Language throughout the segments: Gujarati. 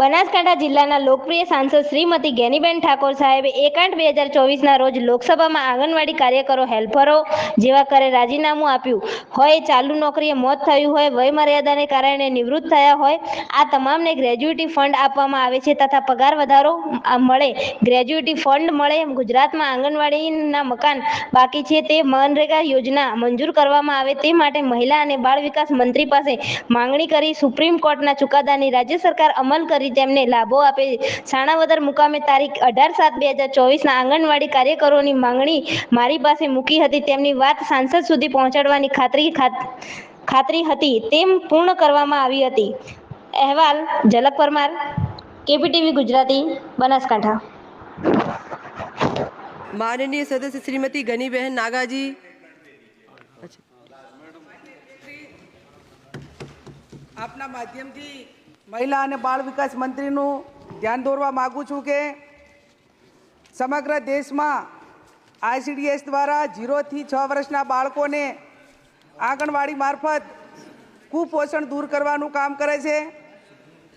બનાસકાંઠા જિલ્લાના લોકપ્રિય સાંસદ શ્રીમતી ગેનીબેન ઠાકોર સાહેબે એકાંઠ બે હજાર ચોવીસના રોજ લોકસભામાં આંગણવાડી કાર્યકરો હેલ્પરો જેવા કરે રાજીનામું આપ્યું. હોય, ચાલુ નોકરીએ મોત થયું હોય, વયમર્યાદાને કારણે નિવૃત્ત થયા હોય, આ તમામને ગ્રેજ્યુટી ફંડ આપવામાં આવે છે તથા પગાર વધારો મળે ગ્રેજ્યુટી ફંડ મળે, ગુજરાતમાં આંગણવાડીના મકાન બાકી છે, તે મનરેગા યોજના મંજૂર કરવામાં આવે તે માટે મહિલા અને બાળ વિકાસ મંત્રી પાસે માંગણી કરી સુપ્રીમ કોર્ટના ચુકાદાની રાજ્ય સરકાર અમલ કરી તેમને લાભો આપે. સાણાવદર મુકામે તારીખ અઢાર સાત બે હજાર ચોવીસના આંગણવાડી કાર્યકરોની માંગણી મારી પાસે મૂકી હતી. તેમની વાત સાંસદ સુધી પહોંચાડવાની ખાતરી ખાતરી હતી. તેમ પૂર્ણ કરવામાં આવી હતી. અહેવાલ, ઝલક પરમાર, કેપીટીવી ગુજરાતી, બનાસકાંઠા. માનનીય સદસ્ય શ્રીમતી ગનીબહેન નાગાજી. આપના માધ્યમથી મહિલા અને બાળ વિકાસ મંત્રીનું ધ્યાન દોરવા માગું છું કે સમગ્ર દેશમાં આઈસીડીએસ દ્વારા જીરોથી છ વર્ષના બાળકોને આંગણવાડી મારફત કુપોષણ દૂર કરવાનું કામ કરે છે.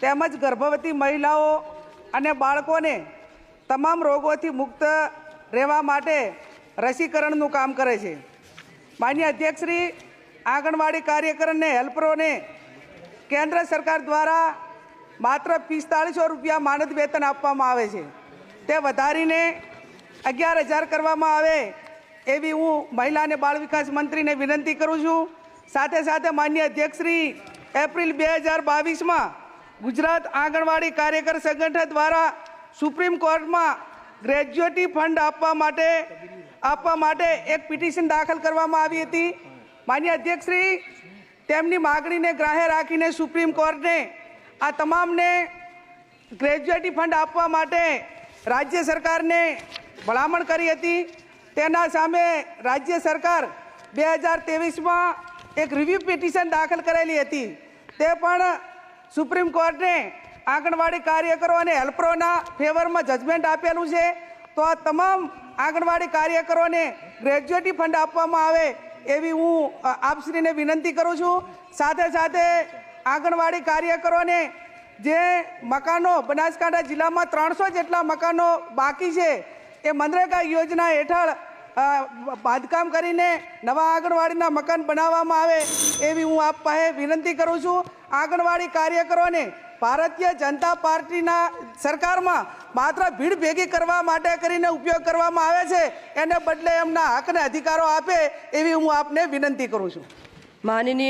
તેમજ ગર્ભવતી મહિલાઓ અને બાળકોને તમામ રોગોથી મુક્ત રહેવા માટે રસીકરણનું કામ કરે છે. માન્ય અધ્યક્ષશ્રી આંગણવાડી કાર્યકરને, હેલ્પરોને કેન્દ્ર સરકાર દ્વારા માત્ર પિસ્તાળીસો રૂપિયા માનદ વેતન આપવામાં આવે છે. તે વધારીને અગિયાર હજાર કરવામાં આવે એવી હું મહિલા અને બાળ વિકાસ મંત્રીને વિનંતી કરું છું. સાથે સાથે માન્ય અધ્યક્ષશ્રી એપ્રિલ બે હજાર બાવીસમાં ગુજરાત આંગણવાડી કાર્યકર સંગઠન દ્વારા સુપ્રીમ કોર્ટમાં ગ્રેજ્યુએટી ફંડ આપવા માટે આપવા માટે એક પિટિશન દાખલ કરવામાં આવી હતી. માન્ય અધ્યક્ષશ્રી તેમની માગણીને ગ્રાહ્ય રાખીને સુપ્રીમ કોર્ટને આ તમામને ગ્રેજ્યુએટી ફંડ આપવા માટે રાજ્ય સરકારને ભલામણ કરી હતી. તેના સામે રાજ્ય સરકાર બે હજાર ત્રેવીસમાં એક રિવ્યુ પિટિશન દાખલ કરેલી હતી. તે પણ સુપ્રીમ કોર્ટને આંગણવાડી કાર્યકરો અને હેલ્પરોના ફેવરમાં જજમેન્ટ આપેલું છે. તો આ તમામ આંગણવાડી કાર્યકરોને ગ્રેજ્યુએટી ફંડ આપવામાં આવે એવી હું આપશ્રીને વિનંતી કરું છું. સાથે સાથે આંગણવાડી કાર્યકરોને જે મકાનો, બનાસકાંઠા જિલ્લામાં ત્રણસો જેટલા મકાનો બાકી છે, એ મનરેગા યોજના હેઠળ બાંધકામ કરીને નવા આંગણવાડીના મકાન બનાવવામાં આવે એવી હું આપ પાસે વિનંતી કરું છું. આંગણવાડી કાર્યકરોને ભારતીય જનતા પાર્ટીના સરકારમાં માત્ર ભીડ ભેગી કરવા માટે કરીને ઉપયોગ કરવામાં આવે છે. એને બદલે એમના હકને અધિકારો આપે એવી હું આપને વિનંતી કરું છું. માનનીય